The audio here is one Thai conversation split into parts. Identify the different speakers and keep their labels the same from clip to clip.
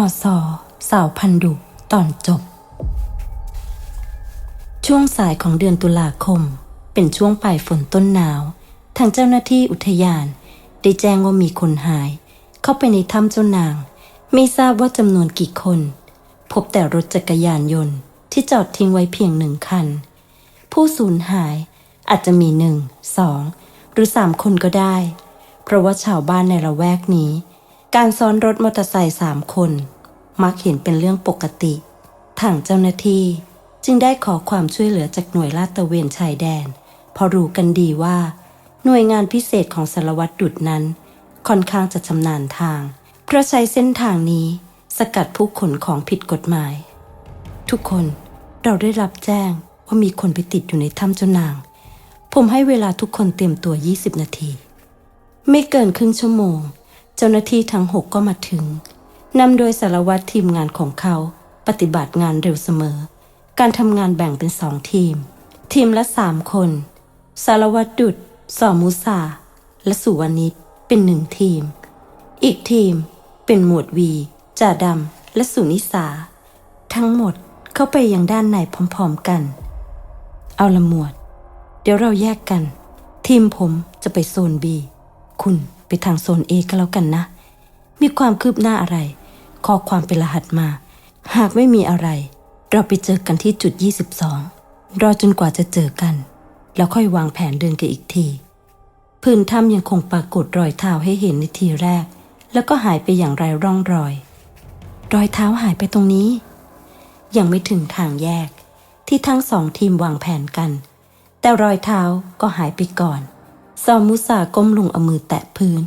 Speaker 1: อสอสาวพันดุตอนจบ ช่วงสายของเดือนตุลาคม เป็นช่วงปลายฝนต้นหนาว ทางเจ้าหน้าที่อุทยาน ได้แจ้งว่ามีคนหาย เข้าไปในถ้ำเจ้านาง ไม่ทราบว่าจำนวนกี่คน พบแต่รถจักรยานยนต์ที่จอดทิ้งไว้เพียงหนึ่งคัน ผู้สูญหายอาจจะมีหนึ่งสองหรือสามคนก็ได้ เพราะว่าชาวบ้านในละแวกนี้ การซ้อนรถมอเตอร์ไซค์สามคน มักเห็นเป็นเรื่องปกติทางเจ้าหน้าที่จึงได้ขอความช่วยเหลือจากหน่วยลาดตระเวนชายแดน เพราะรู้กันดีว่า หน่วยงานพิเศษของสารวัตรดุดนั้น ค่อนข้างจะชำนาญทาง เพราะใช้เส้นทางนี้สกัดผู้ขนของผิดกฎหมาย ทุกคนเราได้รับแจ้งว่ามีคนไปติดอยู่ในถ้ำเจ้านาง ผมให้เวลาทุกคนเตรียมตัว 20 นาที ไม่เกินครึ่งชั่วโมง เจ้าหน้าที่ทั้งหกก็มาถึงนำโดยสารวัตรทีมงานของเขา ปฏิบัติงานเร็วเสมอ การทำงานแบ่งเป็นสองทีม ทีมละสามคน สารวัตรดุดสอมุสา และสุวรรณิตเป็นหนึ่งทีม อีกทีมเป็นหมวดวีจ่าดำและสุนิสา ทั้งหมดเข้าไปยังด้านในพร้อมๆกัน เอาละหมวด เดี๋ยวเราแยกกัน ทีมผมจะไปโซน B คุณ ไปทางโซน A ก็แล้วกันนะ มีความคืบหน้าอะไร ข้อความเป็นรหัสมา หากไม่มีอะไร เราไปเจอกันที่จุด 22 รอจนกว่าจะเจอกัน แล้วค่อยวางแผนเดินกันอีกที พื้นถ้ำยังคงปรากฏรอยเท้าให้เห็นในทีแรก แล้วก็หายไปอย่างไรร่องรอย รอยเท้าหายไปตรงนี้ ยังไม่ถึงทางแยกที่ทั้งสองทีมวางแผนกัน แต่รอยเท้าก็หายไปก่อน ซอมมุสาก้มลงเอามือแตะพื้น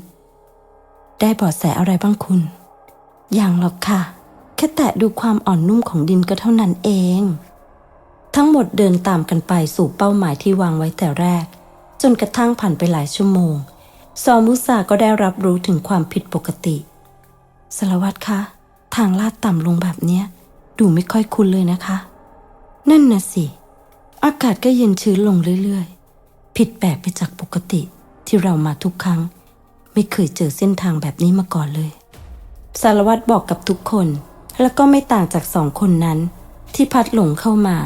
Speaker 1: ได้บาะแสอะไรบ้างคุณ อย่างหรอกค่ะ แค่แตะดูความอ่อนนุ่มของดินก็เท่านั้นเอง ทั้งหมดเดินตามกันไปสู่เป้าหมายที่วางไว้แต่แรก จนกระทั่งผ่านไปหลายชั่วโมง ซอมุสาก็ได้รับรู้ถึงความผิดปกติสารวัตรคะ ทางลาดต่ำลงแบบเนี้ย ดูไม่ค่อยคุ้นเลยนะคะ นั่นน่ะสิ อากาศก็เย็นชื้นลงเรื่อย ผิดแปลกไปจากปกติที่เรามาทุกครั้ง ไม่เคยเจอเส้นทางแบบนี้มาก่อนเลย สารวัตรบอกกับทุกคน แล้วก็ไม่ต่างจากสองคนนั้น ที่พัดหลงเข้ามา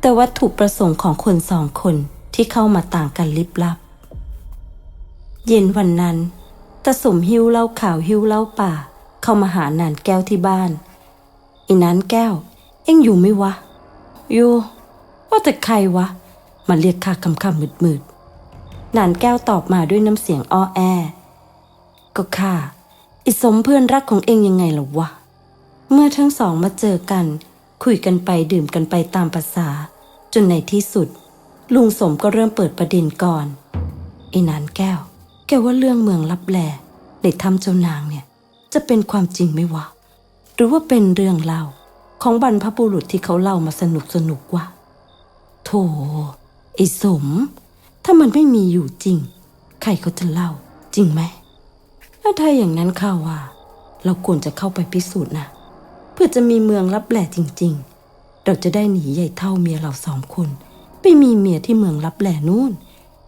Speaker 1: แต่วัตถุประสงค์ของคนสองคนที่เข้ามาต่างกันลิบลับ เย็นวันนั้นตาสมหิ้วเล้าข่าวหิ้วเล้าป่า เข้ามาหานานแก้วที่บ้าน อีนานแก้ว เอ็งอยู่ไหมวะ อยู่ ว่าแต่ใครวะ มาเรียกข้าคำคำมืดมืด นานแก้วตอบมาด้วยน้ำเสียงอ้อแอ ก็ข้าอิสมเพื่อนรักของเองยังไงล่ะวะ เมื่อทั้งสองมาเจอกัน คุยกันไปดื่มกันไปตามภาษา จนในที่สุด ลุงสมก็เริ่มเปิดประเด็นก่อนไอ้นานแก้ว แกว่าเรื่องเมืองลับแลในถ้ำเจ้านางเนี่ย จะเป็นความจริงไหมวะ หรือว่าเป็นเรื่องเล่าของบรรพบุรุษที่เขาเล่ามาสนุกสนุกวะโธ่ไอ้สม ถ้ามันไม่มีอยู่จริง ใครเขาจะเล่า จริงไหมแล้วถ้าอย่างนั้นข้าว่า เราควรจะเข้าไปพิสูจน์นะเพื่อจะมีเมืองรับแหล่จริง ๆ เราจะได้หนีใหญ่เท่าเมียเราสองคน ไปมีเมียที่เมืองรับแหล่นู่น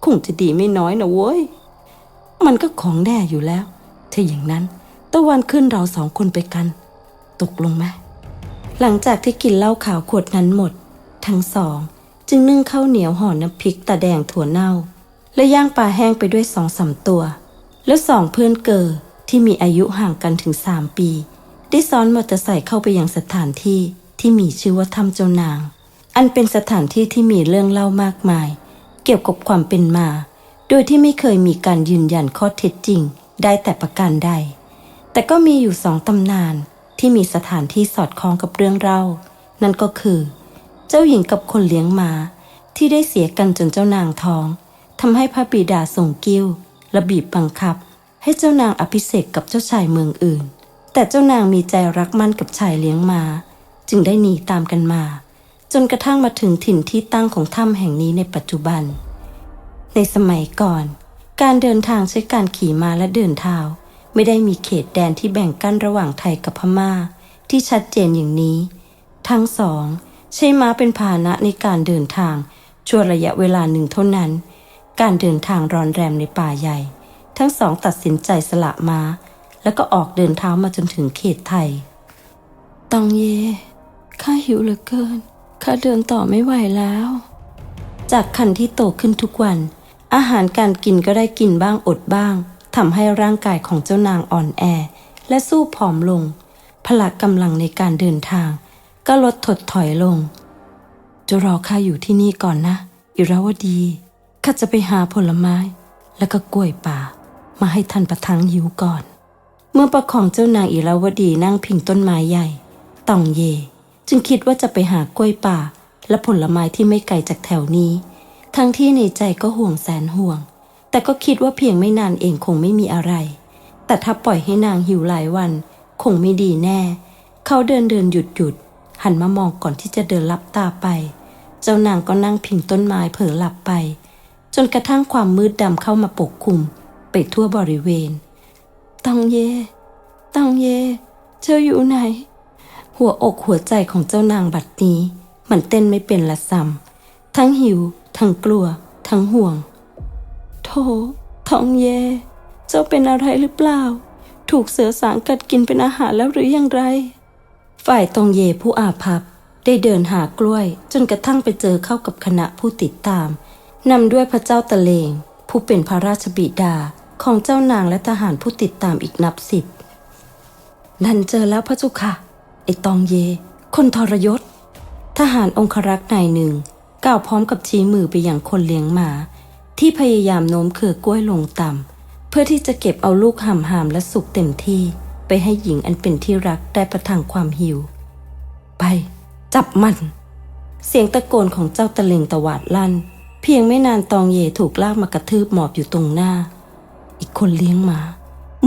Speaker 1: คงจะดีไม่น้อยนะเว้ย มันก็ของแน่อยู่แล้ว ถ้าอย่างนั้นตะวันขึ้นเราสองคนไปกัน ตกลงไหมหลังจากที่กินเหล้าขาวขวดนั้นหมด ทั้งสอง จึงนึ่งข้าวเหนียวห่อน้ำพริกตาแดงถั่วเน่า และย่างปลาแห้งไปด้วยสองสามตัว แล้วสองเพื่อนเกอที่มีอายุห่างกันถึงสามปี ได้ซ้อนมอเตอร์ไซค์เข้าไปยังสถานที่ที่มีชื่อว่าถ้ำเจ้านาง อันเป็นสถานที่ที่มีเรื่องเล่ามากมาย เกี่ยวกับความเป็นมา โดยที่ไม่เคยมีการยืนยันข้อเท็จจริง ได้แต่ประการใด แต่ก็มีอยู่สองตำนานที่มีสถานที่สอดคล้องกับเรื่องเล่า นั่นก็คือ เจ้าหญิงกับคนเลี้ยงม้าที่ได้เสียกันจนเจ้านางท้องทำให้พระบิดาส่งกิ้วและบีบบังคับ ให้เจ้านางอภิเษกกับเจ้าชายเมืองอื่น แต่เจ้านางมีใจรักมั่นกับชายเลี้ยงม้าจึงได้หนีตามกันมา จนกระทั่งมาถึงถิ่นที่ตั้งของถ้ำแห่งนี้ในปัจจุบัน ในสมัยก่อน การเดินทางใช้การขี่ม้าและเดินเท้าไม่ได้มีเขตแดนที่แบ่งกั้นระหว่างไทยกับพม่า ที่ชัดเจนอย่างนี้ ทั้งสอง ใช้ม้าเป็นพาหนะในการเดินทางชั่วระยะเวลาหนึ่งเท่านั้น การเดินทางรอนแรมในป่าใหญ่ ทั้งสองตัดสินใจสละม้า แล้วก็ออกเดินเท้ามาจนถึงเขตไทย ตองเย ข้าหิวเหลือเกิน ข้าเดินต่อไม่ไหวแล้ว จากคันที่โตขึ้นทุกวัน อาหารการกินก็ได้กินบ้างอดบ้างทำให้ร่างกายของเจ้านางอ่อนแอ และสู้ผอมลง พละกำลังในการเดินทาง ก็ลดถดถอยลง จะรอข้าอยู่ที่นี่ก่อนนะ อิราวดี ข้าจะไปหาผลไม้ แล้วก็กล้วยป่า มาให้ท่านประทังหิวก่อน เมื่อประคองเจ้านางอิราวดีนั่งพิงต้นไม้ใหญ่ตองเย จึงคิดว่าจะไปหากล้วยป่า และผลไม้ที่ไม่ไกลจากแถวนี้ ทั้งที่ในใจก็ห่วงแสนห่วง แต่ก็คิดว่าเพียงไม่นานเองคงไม่มีอะไร แต่ถ้าปล่อยให้นางหิวหลายวัน คงไม่ดีแน่ เขาเดินเดินหยุดหยุด หันมามองก่อนที่จะเดินลับตาไป เจ้านางก็นั่งพิงต้นไม้เผลอหลับไป จนกระทั่งความมืดดำเข้ามาปกคลุม ไปทั่วบริเวณตังเยตังเยเจ้าอยู่ไหน หัวอกหัวใจของเจ้านางบัดนี้ มันเต้นไม่เป็นละซ้ำทั้งหิว ทั้งกลัว ทั้งห่วงโธ่ทองเย เจ้าเป็นอะไรหรือเปล่า ถูกเสือสางกัดกินเป็นอาหารแล้วหรือยังไร ฝ่ายตองเยผู้อาภัพได้เดินหากล้วย จนกระทั่งไปเจอเข้ากับคณะผู้ติดตามนำด้วยพระเจ้าตะเลง ผู้เป็นพระราชบิดาของเจ้านางและทหารผู้ติดตามอีกนับสิบนั่นเจอแล้วพระเจุค่ะไอตองเย คนทรยศ ทหารองครักษ์นายหนึ่งกล่าวพร้อมกับชี้มือไปอย่างคนเลี้ยงหมา ที่พยายามโน้มเขือกล้วยลงต่ำเพื่อที่จะเก็บเอาลูกหามหามและสุกเต็มที่ ไปให้หญิงอันเป็นที่รักได้ประทังความหิว ไป จับมัน เสียงตะโกนของเจ้าตะเลงตะหวาดลั่น เพียงไม่นานตองเยถูกลากมากระทืบหมอบอยู่ตรงหน้า อีกคนเลี้ยงหมา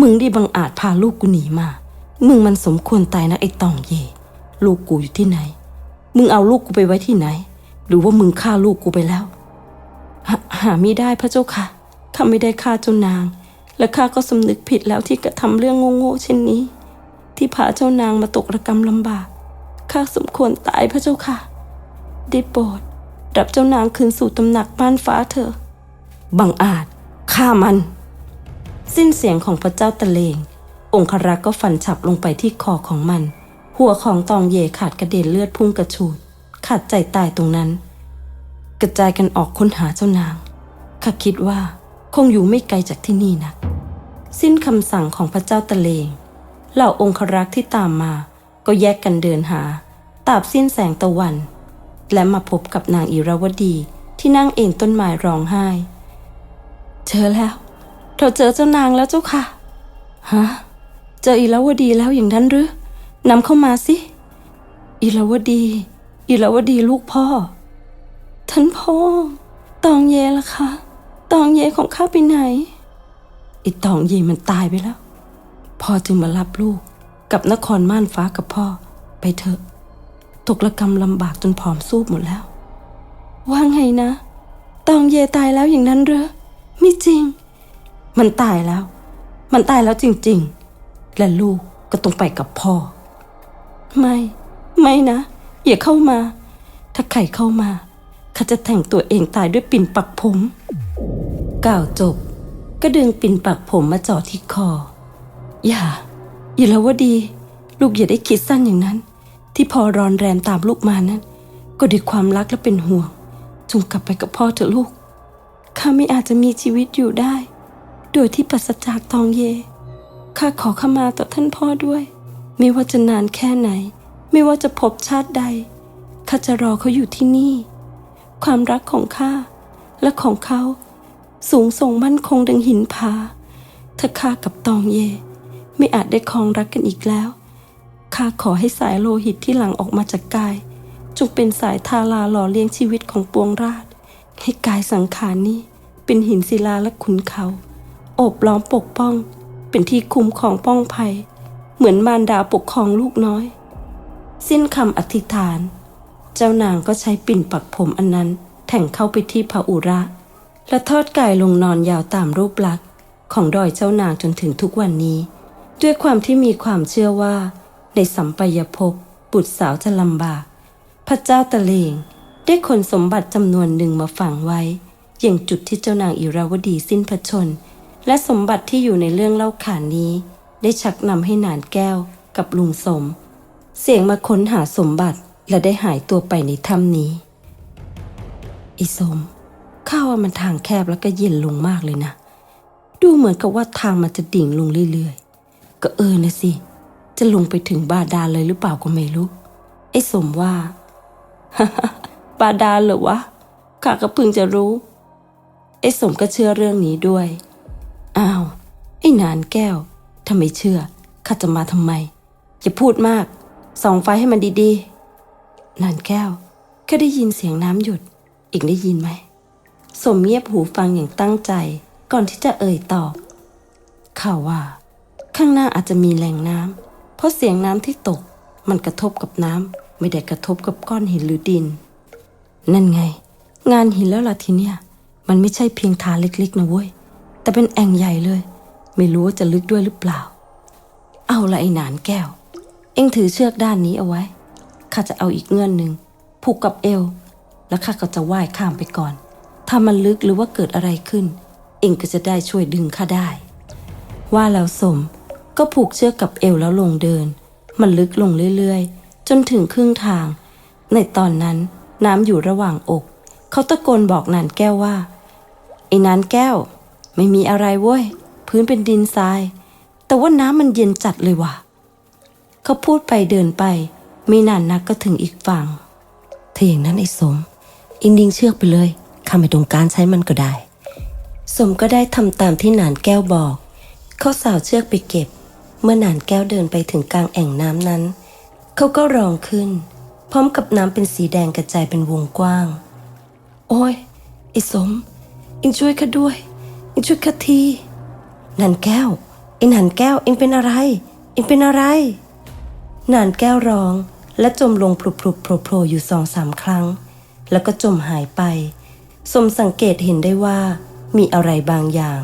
Speaker 1: มึงได้บังอาจพาลูกกูหนีมา มึงมันสมควรตายนะไอ้ตองเย ลูกกูอยู่ที่ไหน มึงเอาลูกกูไปไว้ที่ไหน หรือว่ามึงฆ่าลูกกูไปแล้วหหาไม่ได้พระเจ้าค่ะข้าไม่ได้ฆ่าเจ้านาง และข้าก็สำนึกผิดแล้วที่กระทำเรื่องโง่ๆเช่นนี้ ที่พาเจ้านางมาตกระกรรมลำบากข้าสมควรตายพระเจ้าค่ะ ได้โปรดรับเจ้านางคืนสู่ตำหนักบ้านฟ้าเถอะบังอาจฆ่ามัน สิ้นเสียงของพระเจ้าตะเลง องครักษ์ก็ฟันฉับลงไปที่คอของมัน หัวของตองเยขาดกระเด็นเลือดพุ่งกระฉูด ขาดใจตายตรงนั้น กระจายกันออกค้นหาเจ้านางข้าคิดว่า คงอยู่ไม่ไกลจากที่นี่นะสิ้นคำสั่งของพระเจ้าตะเลง เหล่าองครักษ์ที่ตามมาก็แยกกันเดินหาตาบสิ้นแสงตะวัน และมาพบกับนางอิราวดีที่นั่งเองต้นไม้ร้องไห้ เจอแล้ว เราเจอเจ้านางแล้วเจ้าค่ะ ฮะ เจออิราวดีแล้วอย่างนั้นหรือนำเข้ามาสิ อิราวดี อิราวดีลูกพ่อ ท่านพ่อ ตองเยล่ะคะ ตองเยของข้าไปไหนไอีตองเยมันตายไปแล้ว พ่อจึงมารับลูกกับนครม่านฟ้ากับพ่อไปเถอะตกระกรรมลำบากจนผอมซูบหมดแล้ว ว่าไงนะ ตองเยตายแล้วอย่างนั้นเหรอไม่จริง มันตายแล้ว มันตายแล้วจริง ๆ และลูกก็ต้องไปกับพ่อ ไม่ ไม่นะอย่าเข้ามา ถ้าใครเข้ามาข้าจะแต่งตัวเองตายด้วยปิ่นปักผม กล่าวจบ ก็ดึงปิ่นปักผมมาจ่อที่คอ อย่า อย่าแล้วว่าดี ลูกอย่าได้คิดสั้นอย่างนั้น ที่พอรอนแรมตามลูกมานั้น ก็ด้วยความรักและเป็นห่วง จงกลับไปกับพ่อเถอะลูก ข้าไม่อาจจะมีชีวิตอยู่ได้ โดยที่ปราศจากตองเย ข้าขอขมาต่อท่านพ่อด้วย ไม่ว่าจะนานแค่ไหน ไม่ว่าจะพบชาติใด ข้าจะรอเขาอยู่ที่นี่ ความรักของข้าและของเขา สูงส่งมั่นคงดังหินผาถ้าข้ากับตองเย ไม่อาจได้ครองรักกันอีกแล้วข้าขอให้สายโลหิตที่หลั่งออกมาจากกาย จงเป็นสายทาราหล่อเลี้ยงชีวิตของปวงราษฎร์ให้กายสังขารนี้เป็นหินศิลาและขุนเขา โอบล้อมปกป้อง เป็นที่คุ้มของป้องภัย เหมือนมารดาปกครองลูกน้อย สิ้นคำอธิษฐาน เจ้านางก็ใช้ปิ่นปักผมอันนั้นแถ่งเข้าไปที่พระอุระ และทอดกายลงนอนยาวตามรูปลักษณ์ของดอยเจ้านางจนถึงทุกวันนี้ ด้วยความที่มีความเชื่อว่า ในสัมปยภพบุตรสาวจะลำบาก พระเจ้าตะเลงได้ขนสมบัติจำนวนหนึ่งมาฝังไว้ อย่างจุดที่เจ้านางอิราวดีสิ้นพระชน และสมบัติที่อยู่ในเรื่องเล่าขานนี้ ได้ชักนำให้นานแก้วกับลุงสม เสียงมาค้นหาสมบัติและได้หายตัวไปในถ้ำนี้ไอ้สม ข้าว่ามันทางแคบแล้วก็เย็นลงมากเลยนะ ดูเหมือนกับว่าทางมันจะดิ่งลงเรื่อยๆ ก็เออนะสิ จะลงไปถึงบาดาลเลยหรือเปล่าก็ไม่รู้ ไอ้สมว่า บาดาลเหรอวะ ข้าก็เพิ่งจะรู้ ไอ้สมก็เชื่อเรื่องนี้ด้วย อ้าว ไอ้นานแก้ว ถ้าไม่เชื่อ ข้าจะมาทำไม อย่าพูดมาก ส่องไฟให้มันดีๆ นานแก้วแค่ได้ยินเสียงน้ำหยุดอีกได้ยินไหม สมเงียบหูฟังอย่างตั้งใจ ก่อนที่จะเอ่ยตอบข่าวว่า ข้างหน้าอาจจะมีแหล่งน้ำเพราะเสียงน้ำที่ตก มันกระทบกับน้ำไม่ได้กระทบกับก้อนหินหรือดิน นั่นไง งานหินแล้วล่ะทีเนี้ยมันไม่ใช่เพียงทาเล็กๆนะเว้ย แต่เป็นแอ่งใหญ่เลย ไม่รู้ว่าจะลึกด้วยหรือเปล่า เอาละไอ้หนานแก้ว เอ็งถือเชือกด้านนี้เอาไว้ข้าจะเอาอีกเงื่อนหนึ่งผูกกับเอว แล้วข้าก็จะว่ายข้ามไปก่อน ถ้ามันลึกหรือว่าเกิดอะไรขึ้น เองก็จะได้ช่วยดึงข้าได้ ว่าแล้วสมก็ผูกเชือกกับเอวแล้วลงเดิน มันลึกลงเรื่อยๆ จนถึงครึ่งทาง ในตอนนั้นน้ำอยู่ระหว่างอก เขาตะโกนบอกนานแก้วว่าไอ้นานแก้ว ไม่มีอะไรเว้ย พื้นเป็นดินทราย แต่ว่าน้ำมันเย็นจัดเลยว่ะ เขาพูดไปเดินไป ไม่นานนักก็ถึงอีกฝั่งถ้าอย่างนั้นไอ้สม อินดิงเชือกไปเลย ข้าไม่ต้องการใช้มันก็ได้ สมก็ได้ทำตามที่หนานแก้วบอก เขาสาวเชือกไปเก็บ เมื่อหนานแก้วเดินไปถึงกลางแอ่งน้ำนั้น เขาก็ร้องขึ้น พร้อมกับน้ำเป็นสีแดงกระจายเป็นวงกว้าง โอ้ยไอ้สมเอ็งช่วยข้าด้วยเอ็งช่วยข้าทีหนานแก้วเอ็งหนานแก้วเอ็งเป็นอะไรเอ็งเป็นอะไรหนานแก้วร้องและจมลงพลุบพลุบโผล่โผล่อยู่สองสามครั้ง แล้วก็จมหายไป สมสังเกตเห็นได้ว่ามีอะไรบางอย่าง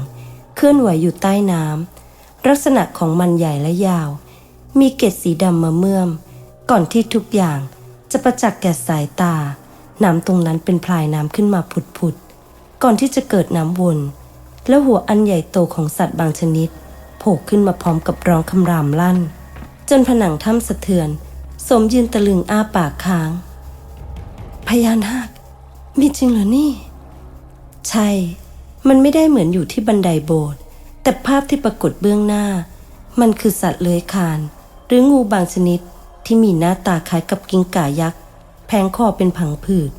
Speaker 1: เคลื่อนไหวอยู่ใต้น้ำลักษณะของมันใหญ่และยาว มีเกล็ดสีดำมาเมื่อม ก่อนที่ทุกอย่างจะประจักษ์แก่สายตา น้ำตรงนั้นเป็นพลายน้ำขึ้นมาผุดๆ ก่อนที่จะเกิดน้ำวน และหัวอันใหญ่โตของสัตว์บางชนิดโผล่ขึ้นมาพร้อมกับร้องคำรามลั่น จนผนังถ้ำสะเทือน สมยืนตะลึงอ้าปากค้าง พญานาคมีจริงเหรอนี่ ใช่ มันไม่ได้เหมือนอยู่ที่บันไดโบสถ์แต่ภาพที่ปรากฏเบื้องหน้า มันคือสัตว์เลื้อยคลาน หรืองูบางชนิดที่มีหน้าตาคล้ายกับกิ้งก่ายักษ์แผงคอเป็นผังผืด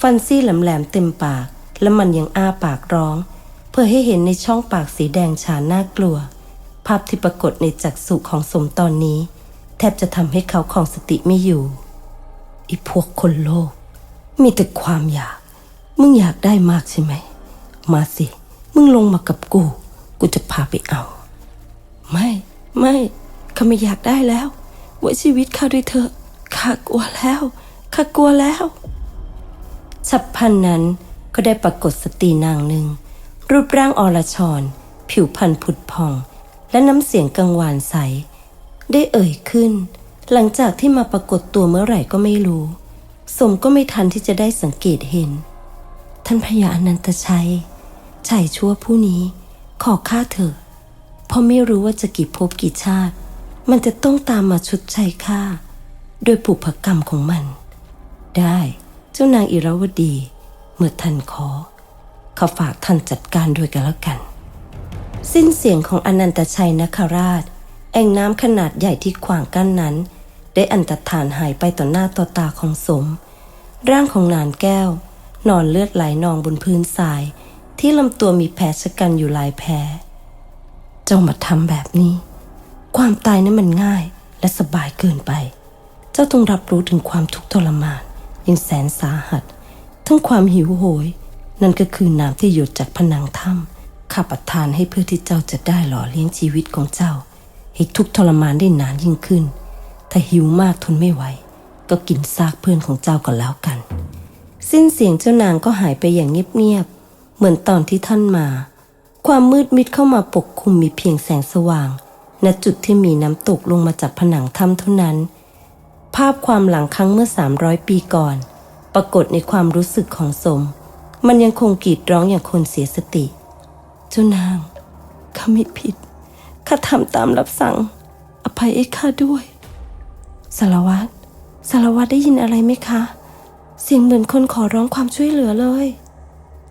Speaker 1: ฟันซี่แหลมๆเต็มปาก และมันยังอ้าปากร้อง เพื่อให้เห็นในช่องปากสีแดงฉานน่ากลัว ภาพที่ปรากฏในจักษุของสมตอนนี้ แทบจะทำให้เขาของสติไม่อยู่อีพวกคนโลภมีแต่ความอยาก มึงอยากได้มากใช่ไหม มาสิ มึงลงมากับกู กูจะพาไปเอา ไม่ไม่ข้าไม่อยากได้แล้ว ไว้ชีวิตข้าด้วยเถอะข้ากลัวแล้วข้ากลัวแล้ว ฉับพลันนั้นก็ได้ปรากฏสตรีนางหนึ่ง รูปร่างอรชร ผิวพรรณผุดผ่อง และน้ำเสียงกังวานใส ได้เอ่ยขึ้น หลังจากที่มาปรากฏตัวเมื่อไหร่ก็ไม่รู้ สมก็ไม่ทันที่จะได้สังเกตเห็น ท่านพญาอนันตชัยชายชั่วผู้นี้ขอข้าเถอะเพราะไม่รู้ว่าจะกี่ภพกี่ชาติ มันจะต้องตามมาชดใช้ข้าโดยปุพกรรมของมัน ได้เจ้านางอิราวดี เมื่อท่านขอขาฝากท่านจัดการด้วยกันแล้วกัน สิ้นเสียงของอนันตชัยนคราช แอ่งน้ำขนาดใหญ่ที่ขวางกั้นนั้น ได้อันตรธานหายไปต่อหน้าต่อตาของสม ร่างของนานแก้ว นอนเลือดไหลนองบนพื้นทราย ที่ลำตัวมีแผลชะกันอยู่หลายแผลเจ้ามาทำแบบนี้ ความตายนั้นมันง่ายและสบายเกินไป เจ้าต้องรับรู้ถึงความทุกข์ทรมานอย่งแสนสาหัส ทั้งความหิวโหย นั่นก็คือน้ำที่หยดจากผนังถ้ำข้าประทานให้เพื่อที่เจ้าจะได้หล่อเลี้ยงชีวิตของเจ้า ให้ทุกข์ทรมานได้นานยิ่งขึ้น ถ้าหิวมากทนไม่ไหว ก็กินซากเพื่อนของเจ้าก็แล้วกัน สิ้นเสียงเจ้านางก็หายไปอย่างเงียบๆ เหมือนตอนที่ท่านมา ความมืดมิดเข้ามาปกคลุมมีเพียงแสงสว่าง ณจุดที่มีน้ำตกลงมาจากผนังถ้ำเท่านั้น ภาพความหลังครั้งเมื่อ 300 ปีก่อน ปรากฏในความรู้สึกของสม มันยังคงกรีดร้องอย่างคนเสียสติ เจ้านางข้าไม่ผิดข้าทำตามรับสั่ง อภัยให้ข้าด้วย สารวัตรสารวัตรได้ยินอะไรไหมคะ เสียงเหมือนคนขอร้องความช่วยเหลือเลย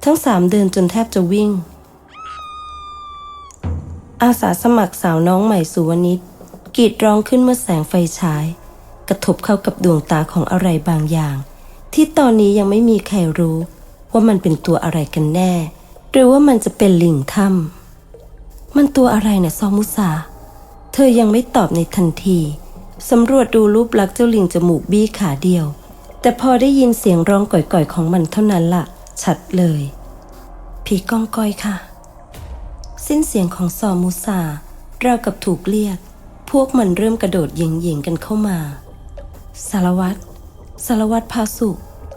Speaker 1: ทั้งสามเดินจนแทบจะวิ่ง อาสาสมัครสาวน้องใหม่สุวนิตกรีดร้องขึ้นเมื่อแสงไฟฉาย กระทบเข้ากับดวงตาของอะไรบางอย่าง ที่ตอนนี้ยังไม่มีใครรู้ ว่ามันเป็นตัวอะไรกันแน่ หรือว่ามันจะเป็นลิงถ้ำมันตัวอะไรเนี่ยซอมุสาเธอยังไม่ตอบในทันทีสำรวจดูรูปลักษณ์เจ้าลิงจมูกบี้ขาเดียว แต่พอได้ยินเสียงร้องก่อยๆของมันเท่านั้นละ่ะ ชัดเลย ผีกองกอยค่ะ สิ้นเสียงของซอมูซาเรากับถูกเรียก พวกมันเริ่มกระโดดยิงยิงๆกันเข้ามา สารวัตรสารวัตรพาสุ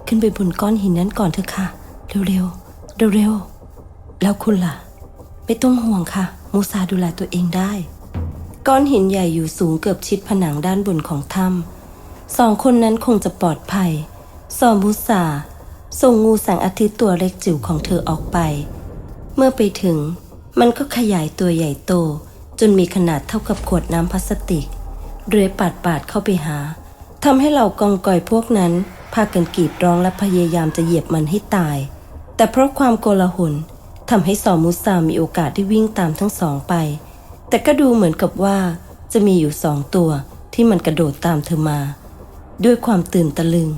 Speaker 1: ขึ้นไปบนก้อนหินนั้นก่อนเถอะค่ะ เร็วๆเร็วๆแล้วคุณล่ะ ไม่ต้องห่วงค่ะ มูซาดูแลตัวเองได้ ก้อนหินใหญ่อยู่สูงเกือบชิดผนังด้านบนของถ้ำ สองคนนั้นคงจะปลอดภัย ซอมูซาส่งงูแสงอาทิตย์ตัวเล็กจิ๋วของเธอออกไป เมื่อไปถึง มันก็ขยายตัวใหญ่โต จนมีขนาดเท่ากับขวดน้ำพลาสติกเรือปาดปาดๆเข้าไปหาทำให้เหล่ากองกอยพวกนั้น พากันกรีดร้องและพยายามจะเหยียบมันให้ตาย แต่เพราะความโกลาหลทำให้สอมุสามีโอกาสได้วิ่งตามทั้งสองไป แต่ก็ดูเหมือนกับว่าจะมีอยู่สองตัวที่มันกระโดดตามเธอมา ด้วยความตื่นตะลึง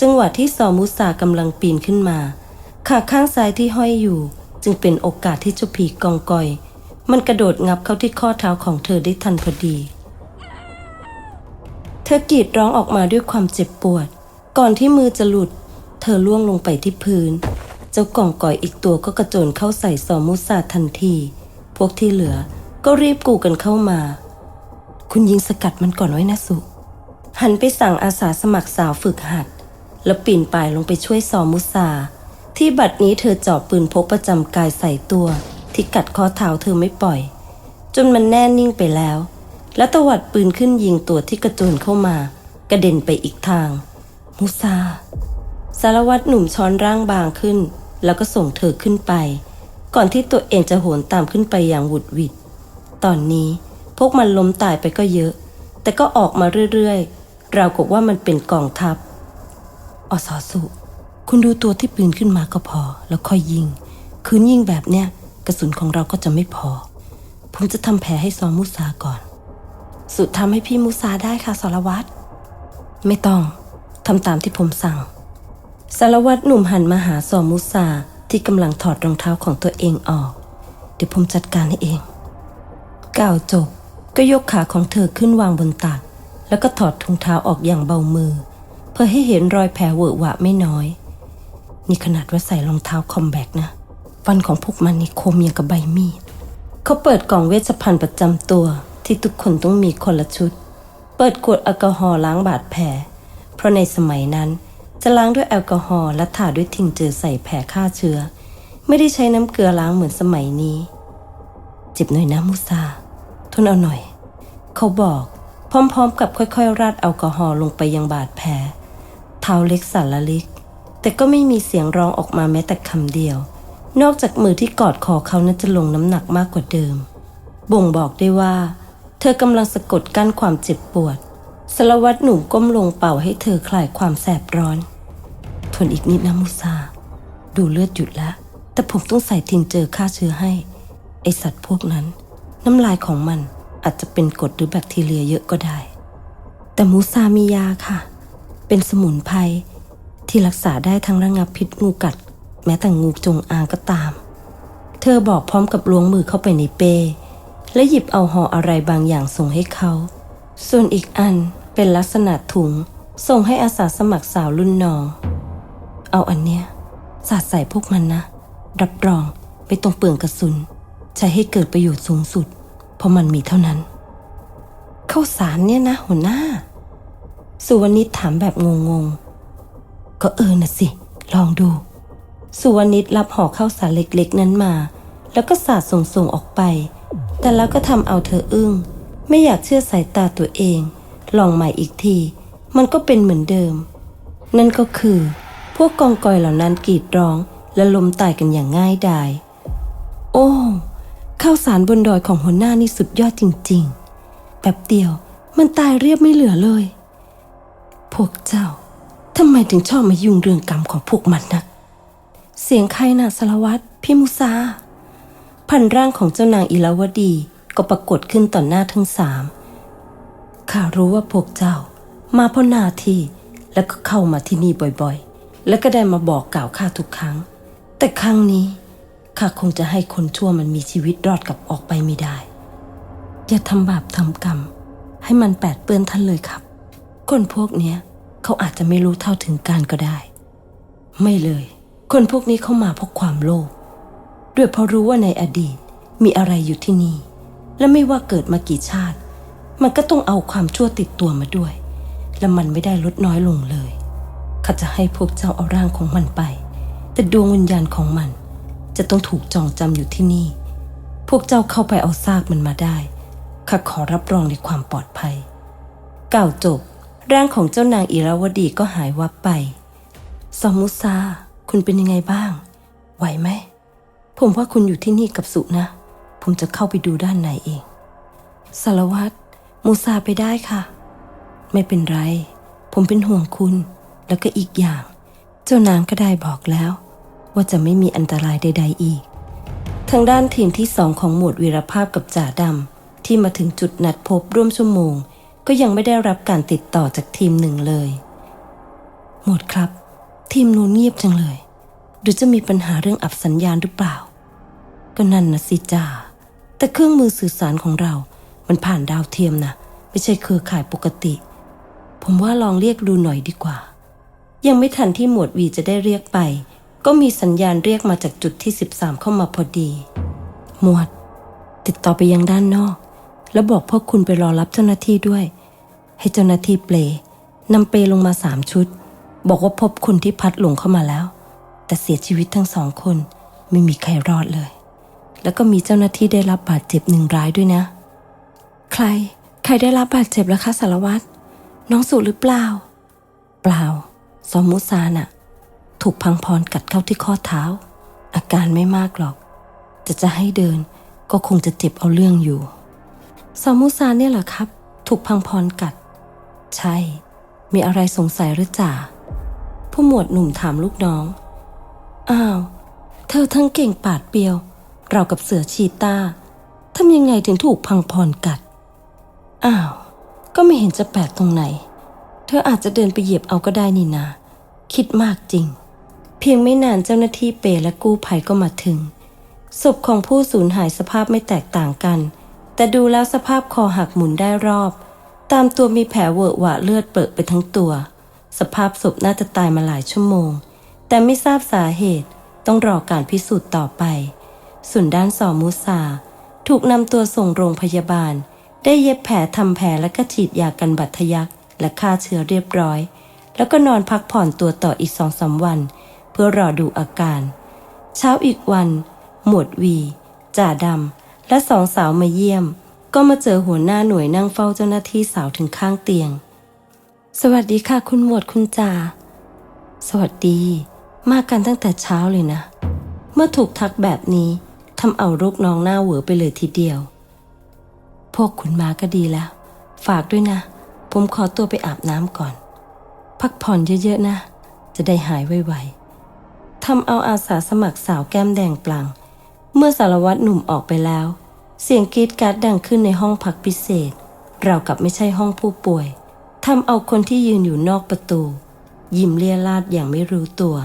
Speaker 1: จังหวะที่ซอมุสากำลังปีนขึ้นมาขาข้างซ้ายที่ห้อยอยู่ จึงเป็นโอกาสที่เจ้าผีกองกอย มันกระโดดงับเข้าที่ข้อเท้าของเธอได้ทันพอดี เธอกรีดร้องออกมาด้วยความเจ็บปวด ก่อนที่มือจะหลุด เธอล่วงลงไปที่พื้น เจ้ากองก่อยอีกตัวก็กระโจนเข้าใส่ซอมุสาทันที พวกที่เหลือก็รีบกูกันเข้ามา คุณยิงสกัดมันก่อนไว้นะสุ หันไปสั่งอาสาสมัครสาวฝึกหัด แล้วปีนป่ายลงไปช่วยซอมุสา ที่บัดนี้เธอจ่อปืนพกประจำกายใส่ตัว ที่กัดข้อเท้าเธอไม่ปล่อย จนมันแน่นิ่งไปแล้ว แล้วตวัดปืนขึ้นยิงตัวที่กระโจนเข้ามา กระเด็นไปอีกทาง มุซาสารวัตรหนุ่มช้อนร่างบางขึ้น แล้วก็ส่งเธอขึ้นไป ก่อนที่ตัวเองจะโหนตามขึ้นไปอย่างหวุดหวิดตอนนี้พวกมันล้มตายไปก็เยอะ แต่ก็ออกมาเรื่อยๆ ราวกับว่ามันเป็นกองทัพ อสอสุ คุณดูตัวที่ปืนขึ้นมาก็พอ แล้วค่อยยิง คืนยิงแบบเนี้ยกระสุนของเราก็จะไม่พอ ผมจะทำแผลให้ซอมุสาก่อน สุดทำให้พี่มุสาได้ค่ะสารวัตร ไม่ต้องทำตามที่ผมสั่ง สารวัตรหนุ่มหันมาหาซอมุสาที่กำลังถอดรองเท้าของตัวเองออก เดี๋ยวผมจัดการให้เองกล่าวจบก็ยกขาของเธอขึ้นวางบนตัก แล้วก็ถอดถุงเท้าออกอย่างเบามือ เพื่อให้เห็นรอยแผลเวอะหวะไม่น้อย นี่ขนาดว่าใส่รองเท้าคอมแบกนะฟันของพวกมันนี่คมอย่างกับใบมีด เขาเปิดกล่องเวชภัณฑ์ประจำตัว ที่ทุกคนต้องมีคนละชุด เปิดขวดแอลกอฮอล์ล้างบาดแผล เพราะในสมัยนั้น จะล้างด้วยแอลกอฮอล์และทาด้วยทิงเจอใส่แผลฆ่าเชื้อ ไม่ได้ใช้น้ำเกลือล้างเหมือนสมัยนี้ เจ็บหน่อยนะมูซาทนเอาหน่อย เขาบอก พร้อมๆ กับค่อยๆ ราดแอลกอฮอล์ลงไปยังบาดแผลเท้าเล็กสั่นละลิก แต่ก็ไม่มีเสียงร้องออกมาแม้แต่คำเดียว นอกจากมือที่กอดคอเขานั้นจะลงน้ำหนักมากกว่าเดิม บ่งบอกได้ว่า เธอกำลังสะกดกั้นความเจ็บปวดสารวัตรหนุ่มก้มลงเป่าให้เธอคลายความแสบร้อน ทนอีกนิดนะมุซา ดูเลือดหยุดแล้วแต่ผมต้องใส่ทิงเจอฆ่าเชื้อให้ ไอสัตว์พวกนั้น น้ำลายของมัน อาจจะเป็นกรดหรือแบคทีเรียเยอะก็ได้ แต่มูซามียาค่ะ เป็นสมุนไพรที่รักษาได้ทั้งระงับพิษงูกัด แม้แต่งูจงอางก็ตาม เธอบอกพร้อมกับล้วงมือเข้าไปในเป้ และหยิบเอาห่ออะไรบางอย่างส่งให้เขา ส่วนอีกอันเป็นลักษณะถุงส่งให้อาสาสมัครสาวรุ่นน้อง เอาอันเนี้ยสาดใส่พวกมันนะ รับรองไม่ต้องเปลืองกระสุน ใช้ให้เกิดประโยชน์สูงสุด เพราะมันมีเท่านั้นข้าวสารเนี่ยนะหัวหน้า สุวรรณิตถามแบบงงๆ ก็เออน่ะสิ ลองดู สุวรรณิตรับห่อข้าวสารเล็กๆ นั้นมา แล้วก็สาดส่งๆออกไป แต่แล้วก็ทำเอาเธออึ้ง ไม่อยากเชื่อสายตาตัวเอง ลองใหม่อีกที มันก็เป็นเหมือนเดิม นั่นก็คือ พวกกองกอยเหล่านั้นกรีดร้องและล้มตายกันอย่างง่ายดาย โอ้ ข้าวสารบนดอยของหัวหน้านี่สุดยอดจริงๆแบบเดียวมันตายเรียบไม่เหลือเลย พวกเจ้าทำไมถึงชอบมายุ่งเรื่องกรรมของพวกมันนะเสียงใครน่ะสารวัตรพี่มุซาพันร่างของเจ้านางอิลาวดีก็ปรากฏขึ้นต่อหน้าทั้งสามข้ารู้ว่าพวกเจ้า มาเพราะหน้าที่แล้วก็เข้ามาที่นี่บ่อยๆ แล้วก็ได้มาบอกกล่าวข้าทุกครั้ง แต่ครั้งนี้ ข้าคงจะให้คนชั่วมันมีชีวิตรอดกลับออกไปไม่ได้ อย่าทำบาปทำกรรม ให้มันแปดเปื้อนท่านเลยครับ คนพวกเนี้ยเขาอาจจะไม่รู้เท่าถึงการก็ได้ ไม่เลย คนพวกนี้เข้ามาเพราะความโลภด้วยเพราะรู้ว่าในอดีตมีอะไรอยู่ที่นี่ และไม่ว่าเกิดมากี่ชาติ มันก็ต้องเอาความชั่วติดตัวมาด้วย และมันไม่ได้ลดน้อยลงเลยข้าจะให้พวกเจ้าเอาร่างของมันไป แต่ดวงวิญญาณของมัน จะต้องถูกจองจำอยู่ที่นี่ พวกเจ้าเข้าไปเอาซากมันมาได้ข้าขอรับรองในความปลอดภัยกล่าวจบร่างของเจ้านางอิราวดีก็หายวับไป ซอมมุซา คุณเป็นยังไงบ้าง ไหวไหม ผมว่าคุณอยู่ที่นี่กับสุนะ ผมจะเข้าไปดูด้านในเอง สารวัตรมูซาไปได้ค่ะ ไม่เป็นไร ผมเป็นห่วงคุณ แล้วก็อีกอย่าง เจ้านางก็ได้บอกแล้ว ว่าจะไม่มีอันตรายใด ๆ อีก ทางด้านทีมที่สองของหมวดวีรภาพกับจ่าดำที่มาถึงจุดนัดพบร่วมชั่วโมง ก็ยังไม่ได้รับการติดต่อจากทีมหนึ่งเลย หมวดครับ ทีมนู้นเงียบจังเลย หรือจะมีปัญหาเรื่องอับสัญญาณหรือเปล่า ก็นั่นนะสิจ่าแต่เครื่องมือสื่อสารของเรา มันผ่านดาวเทียมนะไม่ใช่เครือข่ายปกติ ผมว่าลองเรียกดูหน่อยดีกว่า ยังไม่ทันที่หมวดวีจะได้เรียกไป ก็มีสัญญาณเรียกมาจากจุดที่ 13 เข้ามาพอดี หมวด ติดต่อไปยังด้านนอก แล้วบอกพวกคุณไปรอรับเจ้าหน้าที่ด้วย ให้เจ้าหน้าที่เปลนำเปลลงมาสามชุด บอกว่าพบคนที่พัดหลงเข้ามาแล้ว แต่เสียชีวิตทั้งสองคนไม่มีใครรอดเลย แล้วก็มีเจ้าหน้าที่ได้รับบาดเจ็บหนึ่งรายด้วยนะ ใคร ใครได้รับบาดเจ็บแล้วคะสารวัตรน้องสุหรือเปล่า เปล่าซอมมุซาน่ะ ถูกพังพรกัดเข้าที่ข้อเท้า อาการไม่มากหรอกแต่จะให้เดินก็คงจะเจ็บเอาเรื่องอยู่ซอมมุซาเนี่ยเหรอครับ ถูกพังพรกัด ใช่ มีอะไรสงสัยหรือจ่าผู้หมวดหนุ่มถามลูกน้อง อ้าว เธอทั้งเก่งปาดเปียว เรากับเสือชีตาทำยังไงถึงถูกพังพรกัด อ้าว ก็ไม่เห็นจะแปลกตรงไหน เธออาจจะเดินไปเหยียบเอาก็ได้นี่นา คิดมากจริง เพียงไม่นานเจ้าหน้าที่เปรและกู้ภัยก็มาถึง ศพของผู้สูญหายสภาพไม่แตกต่างกัน แต่ดูแล้วสภาพคอหักหมุนได้รอบ ตามตัวมีแผลเวอะหวะเลือดเปิดไปทั้งตัว สภาพศพน่าจะตายมาหลายชั่วโมง แต่ไม่ทราบสาเหตุต้องรอการพิสูจน์ต่อไป ส่วนด้านสอมูซา ถูกนำตัวส่งโรงพยาบาล ได้เย็บแผลทำแผลและก็ฉีดยากันบัดทะยักและฆ่าเชื้อเรียบร้อย แล้วก็นอนพักผ่อนตัวต่ออีกสองสามวัน เพื่อรอดูอาการ เช้าอีกวัน หมวดวีจ่าดำและสองสาวมาเยี่ยม ก็มาเจอหัวหน้าหน่วยนั่งเฝ้าเจ้าหน้าที่สาวถึงข้างเตียง สวัสดีค่ะคุณหมวดคุณจ่าสวัสดี มากันตั้งแต่เช้าเลยนะ เมื่อถูกทักแบบนี้ทำเอาลูกน้องหน้าเหวอไปเลยทีเดียว พวกคุณมาก็ดีแล้ว ฝากด้วยนะ ผมขอตัวไปอาบน้ำก่อน พักผ่อนเยอะๆนะ จะได้หายไวๆ ทำเอาอาสาสมัครสาวแก้มแดงปลัง เมื่อสารวัตรหนุ่มออกไปแล้ว เสียงกรีดการ์ดดังขึ้นในห้องพักพิเศษ เรากับไม่ใช่ห้องผู้ป่วยทำเอาคนที่ยืนอยู่นอกประตู ยิ้มเลียลาดอย่างไม่รู้ตัว